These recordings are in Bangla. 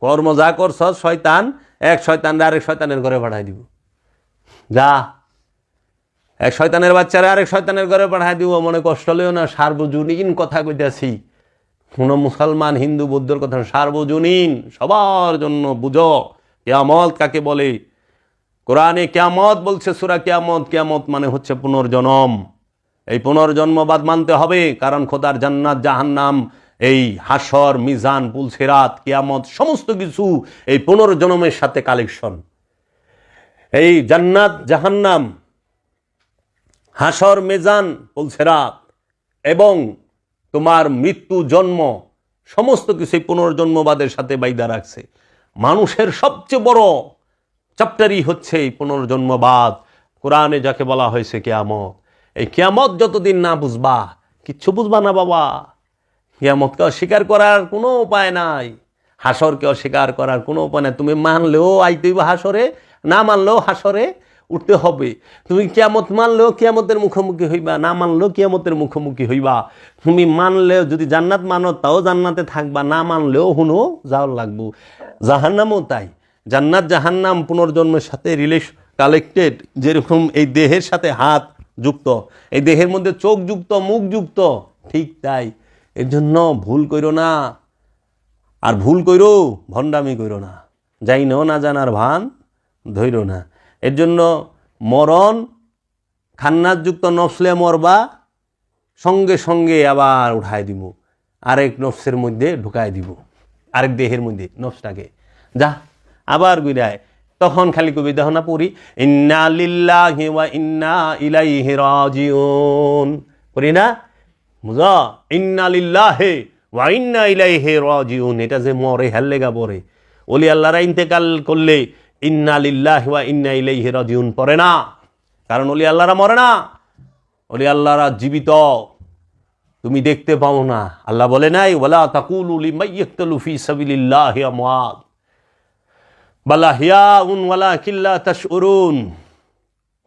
কর্ম যা করছ, শয়তান, এক শয়তানরা আরেক শয়তানের ঘরে পাঠাই দিব। যা। এক শয়তানের বাচ্চারা আরেক শয়তানের ঘরে পাঠাই দিব, মনে কষ্ট লইও না, সার্বজনীন কথা কইতেছি। কোনো মুসলমান, হিন্দু, বৌদ্ধর কথা সার্বজনীন, সবার জন্য বুঝো। কেয়ামত কাকে বলে? কোরআনে কেয়ামত বলছে, সুরা কেয়ামত কেয়ামত মানে হচ্ছে পুনর্জন্ম। এই পুনর্জন্মবাদ মানতে হবে, কারণ খোদার জান্নাত জাহান্নাম। এই হাসর, মিজান পুলসেরাত কেয়ামত, সমস্ত কিছু এই পুনর্জন্মের সাথে কালেকশন। এই জান্নাত, জাহান্নাম, হাসর, মেজান পুলসেরাত এবং তোমার মৃত্যু, জন্ম, সমস্ত কিছু পুনর্জন্মবাদের সাথে বাইদা রাখছে। মানুষের সবচেয়ে বড় চ্যাপ্টারই হচ্ছে এই পুনর্জন্মবাদ। কোরআনে যাকে বলা হয়েছে কেয়ামত। এই কেয়ামত যতদিন না বুঝবা, কিচ্ছু বুঝবা না বাবা। কেয়ামতকে অস্বীকার করার কোনো উপায় নাই। হাসরকে অস্বীকার করার কোনো উপায় নাই। তুমি মানলেও আইতেই বা হাসরে, না মানলেও হাসরে উঠতে হবে। তুমি কিয়ামত মানলেও কিয়ামতের মুখোমুখি হইবা, না মানলেও কিয়ামতের মুখোমুখি হইবা। তুমি মানলেও যদি জান্নাত মানো, তাও জান্নাতে থাকবা, না মানলেও হুনো যাও লাগবো। জাহান্নামও তাই। জান্নাত জাহান্নাম পুনর্জন্মের সাথে রিলেশ কালেক্টেড যেরকম এই দেহের সাথে হাত যুক্ত, এই দেহের মধ্যে চোখ যুক্ত, মুখ যুক্ত, ঠিক তাই। এর জন্য ভুল কইরো না। আর ভুল কইরো, ভণ্ডামি কইরো না। যাই ন জানার ভান ধৈর না। এর জন্য মরণ খান্নাসযুক্ত নফসলে মরবা, সঙ্গে সঙ্গে আবার উঠাই দিব আরেক নফসের মধ্যে ঢুকাই দিব আরেক দেহের মধ্যে নফসটাকে। যা, আবার গুইরায় তখন খালি কবি না পড়ি ইন্না লিল্লাহি ওয়া ইন্না ইলাইহি রাজিউন। পড়ি না? বুঝা ইন্না লিল্লাহে ওয়া ইন্না ইলাইহি রাজিউন। এটা যে মরে হেল্লেগা পরে ওলি আল্লাহরা ইন্তেকাল করলে ইন্না লিল্লাহি ওয়া ইন্না ইলাইহি রাজিউন পড়ে না। কারণ ওলি আল্লাহরা মরে না। ওলি আল্লাহরা জীবিত। তুমি দেখতে পাও না। আল্লাহ বলে নাই, ওয়ালা তাকুলু লিমাইয়াকতালু ফি সাবিলিল্লাহি আমওয়াত বালা হিয়াউন ওয়ালা কিল্লা তাশউরুন।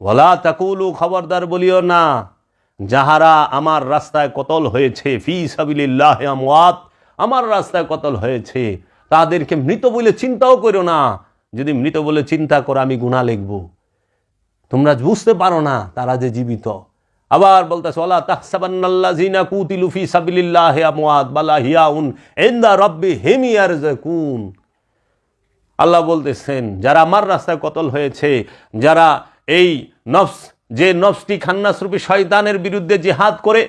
ওয়ালা তাকুলু, খবরদার বলিও না। যাহারা আমার রাস্তায় কতল হয়েছে, ফি সাবিলিল্লাহ আমওয়াত, আমার রাস্তায় কতল হয়েছে, তাদেরকে মৃত বলে চিন্তাও করো না। যদি মৃত বলে চিন্তা করো, আমি গুণা লিখব। তোমরা বুঝতে পারো না তারা যে জীবিত। আবার বলতেছে ওলা তাহসাবান্নাল্লাযিনা কুতিলু ফি সাবিলিল্লাহি আমওয়াত, বালা হিয়াউন ইনদা রাব্বি হিমিয়ার জাকুন আল্লাহ বলতেছেন, যারা আমার রাস্তায় কতল হয়েছে, যারা এই নফস যে নফসটি খান্নাস রূপী শয়তানের বিরুদ্ধে জিহাদ করে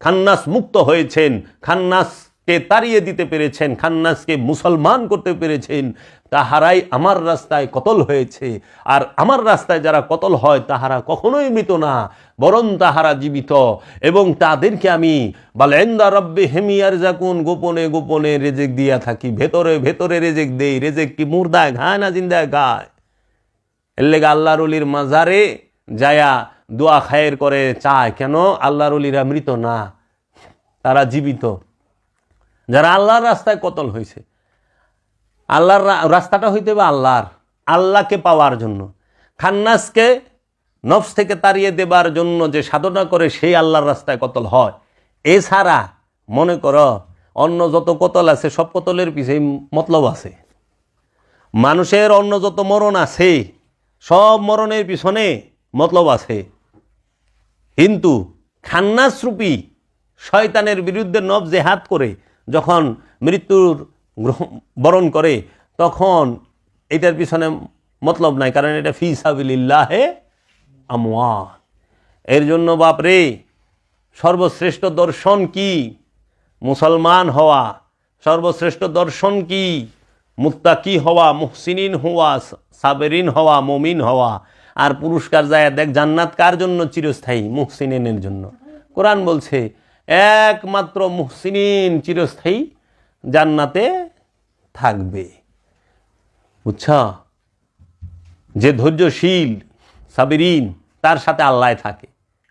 খান্নাস মুক্ত হয়েছেন, খান্নাসকে তাড়িয়ে দিতে পেরেছেন, খান্নাসকে মুসলমান করতে পেরেছেন, তাহারাই আমার রাস্তায় কতল হয়েছে। আর আমার রাস্তায় যারা কতল হয়, তাহারা কখনোই মৃত না, বরং তাহারা জীবিত। এবং তাদেরকে আমি বালেন্দা রব্বে হেমিয়ার জাকুন গোপনে গোপনে রেজেক দিয়া থাকি, ভেতরে ভেতরে রেজেক দেই, রেজেক কি মুর্দায় ঘায় না জিন্দায় গায় এর লেগে আল্লাহরুলির মাজারে যায়া দোয়া খায়ের করে চায়, কেন? আল্লাহর অলিরা মৃত না, তারা জীবিত। যারা আল্লাহর রাস্তায় কতল হয়েছে, আল্লাহর রাস্তাটা হইতে হবে আল্লাহর, আল্লাহকে পাওয়ার জন্য। খান্নাসকে নফস থেকে তাড়িয়ে দেবার জন্য যে সাধনা করে, সেই আল্লাহর রাস্তায় কতল হয়। এছাড়া মনে করো, অন্য যত কতল আছে, সব কতলের পিছিয়ে মতলব আছে। মানুষের অন্য যত মরণ আছে, সব মরণের পিছনে মতলব আছে। কিন্তু খান্নাসরূপী শয়তানের বিরুদ্ধে নব জেহাদ করে যখন মৃত্যুর বরণ করে, তখন এটার পিছনে মতলব নাই, কারণ এটা ফি সাবিল্লাহে আমওয়া এর জন্য বাপরে সর্বশ্রেষ্ঠ দর্শন কি? মুসলমান হওয়া, সর্বশ্রেষ্ঠ দর্শন কি? মুত্তাকি হওয়া, মুহসিনিন হওয়া, সাবেরিন হওয়া, মমিন হওয়া আর পুরস্কার যায়, দেখ জান্নাত কার জন্য চিরস্থায়ী? মুহসিনের জন্য। কোরআন বলছে, একমাত্র মুহসিনিন চিরস্থায়ী জান্নাতে থাকবে। বুঝছ? যে ধৈর্যশীল সাবিরিন, তার সাথে আল্লাহ থাকে।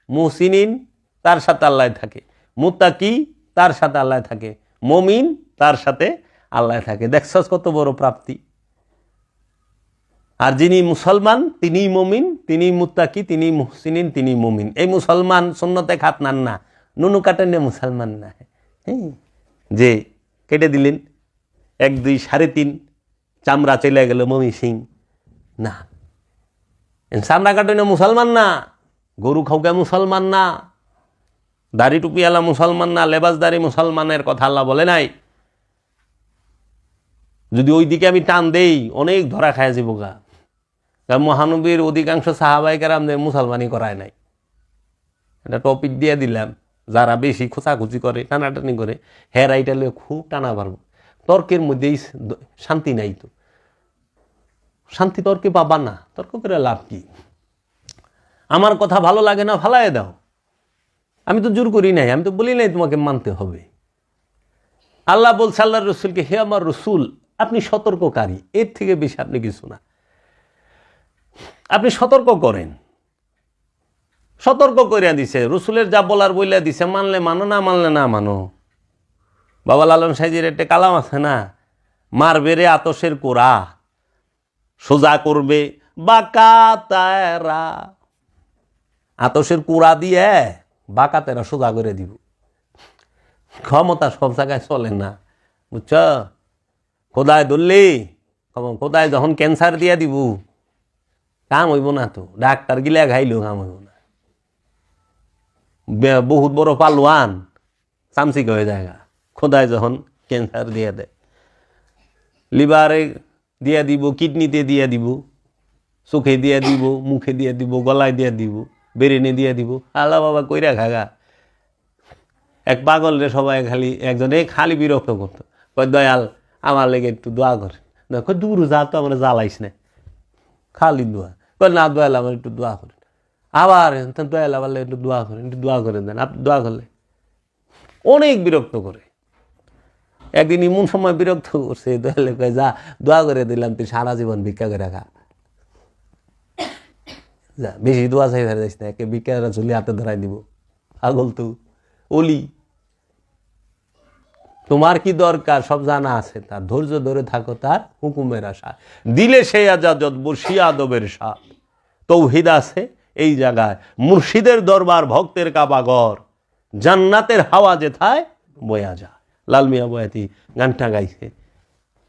মুহসিনিন, তার সাথে আল্লাহ থাকে। মুত্তাকি, তার সাথে আল্লাহ থাকে। মমিন, তার সাথে আল্লাহ থাকে। দেখছস কত বড় প্রাপ্তি? আর যিনি মুসলমান তিনি মমিন তিনি মুত্তাকি তিনি মুহসিনিন তিনি মমিন। এই মুসলমান সুন্নতে খাত নান না। নুনু কাটেন মুসলমান না। হ্যাঁ যে কেটে দিলেন, এক, দুই, সাড়ে তিন, চামড়া চলে গেল মমি সিং। না। চামড়া কাটে না মুসলমান না, গরু খাওকে মুসলমান না, দাড়ি টুপিওয়ালা মুসলমান না, লেবাসদারি মুসলমানের কথা আল্লাহ বলে নাই। যদি ওই দিকে আমি টান দেই, অনেক ধরা খায় জীবকা কারণ মহানবীর অধিকাংশ সাহাবাহিকার আমাদের মুসলমানই করায় নাই। এটা টপিক দিয়ে দিলাম, যারা বেশি খোঁচাখুচি করে, টানাটানি করে, হের আইটা লয়ে খুব টানা পারব। তর্কের মধ্যেই শান্তি নাই তো। শান্তি তর্কে পাবা না, তর্ক করে লাভ কি? আমার কথা ভালো লাগে না ফালাই দাও। আমি তো জোর করি নাই, আমি তো বলি নাই তোমাকে মানতে হবে। আল্লাহ বলছে আল্লাহ রসুলকে, হে আমার রসুল, আপনি সতর্ককারী, এর থেকে বেশি আপনি কিছু না। আপনি সতর্ক করেন। সতর্ক করিয়া দিছে, রসুলের যা বলার বইলা দিছে, মানলে মানো, না মানলে না মানো। বাবা লালন সাইজির একটা কালাম আছে না? মারবে রে আতসের কোরা সোজা করবে বাঁকা তারা। আতসের কুড়া দিয়ে বাঁকা তেরা সোজা করে দিব। ক্ষমতা সব জায়গায় চলে না, বুঝছ? কোদায় ধরলি কোদায় যখন ক্যান্সার দিয়া দিব কাম হইব না তো। ডাক্তার গিলা খাইলেও কাম হইব না। বহুত বড় পালোয়ান। চামচিক হয়ে যায় গা। খোদায় যখন ক্যান্সার দিয়ে দেয়। লিভারে দিয়ে দিব কিডনিতে দিয়ে দিব, চোখে দিয়ে দিব, মুখে দিয়ে দিব, গলায় দিয়ে দিব বেরেনে দিয়ে দিব, আল্লাহ বাবা কইরা খাগা এক পাগল রে সবাই খালি, একজনে খালি বিরক্ত করতো। কয়, দয়াল, আমার লেগে একটু দোয়া করে কয়, দূর যা তো, আমার জ্বালাইস না। খালি দোয়া। কয় না দয়াল আমার একটু দোয়া করেন। আবার দয়াল লেগে একটু দোয়া করেন, একটু দোয়া করে দেন। আপনি দোয়া করলে অনেক বিরক্ত করে। একদিন এমন সময় বিরক্ত করছে দয়ালে কয়, যা, দোয়া করে দিলাম, তুই সারা জীবন ভিক্ষা করে খা। যা, বেশি দোয়া চাই ফেলে যাইস না, একে ভিক্ষা চুলি হাতে ধরাই দিব। পাগল তো, অলি। তোমার কি দরকার? সব জানা আছে তার। ধৈর্য ধরে থাকো তার হুকুমের আশা দিলে সেই আজাজত বসিয়া আদবের সাপ তৌহিদ আছে এই জায়গায়। মুর্শিদের দরবার, ভক্তের কাবাগর। জান্নাতের হাওয়া যেথায়, বয়া যা লাল মিয়া বয়াতি গানটা গাইছে।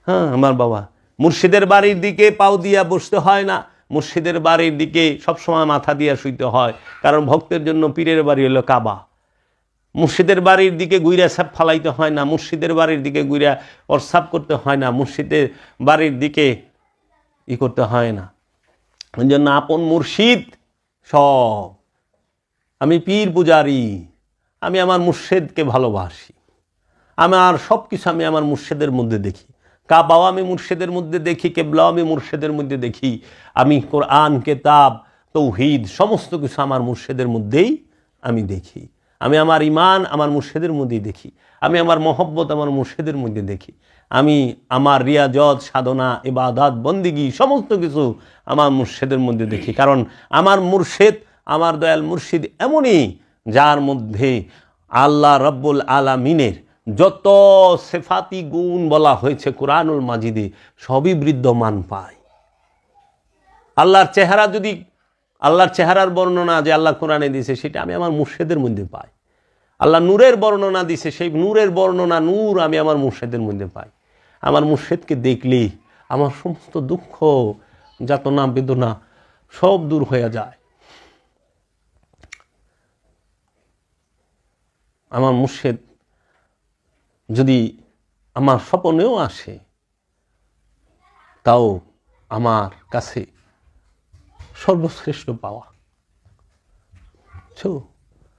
হ্যাঁ আমার বাবা। মুর্শিদের বাড়ির দিকে পাও দিয়া বসতে হয় না। মুর্শিদের বাড়ির দিকে সবসময় মাথা দিয়া শুইতে হয়। কারণ ভক্তের জন্য পীরের বাড়ি হলো কাবা। মুর্শিদের বাড়ির দিকে গুইরা সাপ ফালাইতে হয় না, মুর্শিদের বাড়ির দিকে গুইরা অরসাপ করতে হয় না, মুর্শিদের বাড়ির দিকে ই করতে হয় না। ওই জন্য আপন মুর্শিদ সব। আমি পীর পূজারি, আমি আমার মুর্শেদকে ভালোবাসি। আমার সব কিছু আমি আমার মুর্শেদের মধ্যে দেখি। কাবাও আমি মুর্শেদের মধ্যে দেখি, কেবলাও আমি মুর্শেদের মধ্যে দেখি। আমি কোরআন, কেতাব, তৌহিদ, সমস্ত কিছু আমার মুর্শেদের মধ্যেই আমি দেখি। আমি আমার ইমান আমার মুর্শেদের মধ্যেই দেখি। আমি আমার মহব্বত আমার মুর্শেদের মধ্যে দেখি। আমি আমার রিয়াজত সাধনা এবাদাত বন্দিগি, সমস্ত কিছু আমার মুর্শেদের মধ্যে দেখি। কারণ আমার মুর্শেদ, আমার দয়াল মুর্শিদ এমনই যার মধ্যে আল্লাহ রব্বুল আলামিনের যত সেফাতি গুণ বলা হয়েছে কোরআনুল মাজিদে, সবই বিদ্যমান পায়। আল্লাহর চেহারা যদি আল্লাহর চেহারার বর্ণনা যে আল্লাহ কোরআনে দিছে সেটা আমি আমার মুর্শেদের মধ্যে পাই। আল্লাহ নূরের বর্ণনা দিছে সেই নূরের বর্ণনা, নূর আমি আমার মুর্শেদের মধ্যে পাই। আমার মুর্শেদকে দেখলেই আমার সমস্ত দুঃখ, যাতনা, বেদনা সব দূর হয়ে যায়। আমার মুর্শেদ যদি আমার স্বপনেও আসে, তাও আমার কাছে সর্বশ্রেষ্ঠ পাওয়া।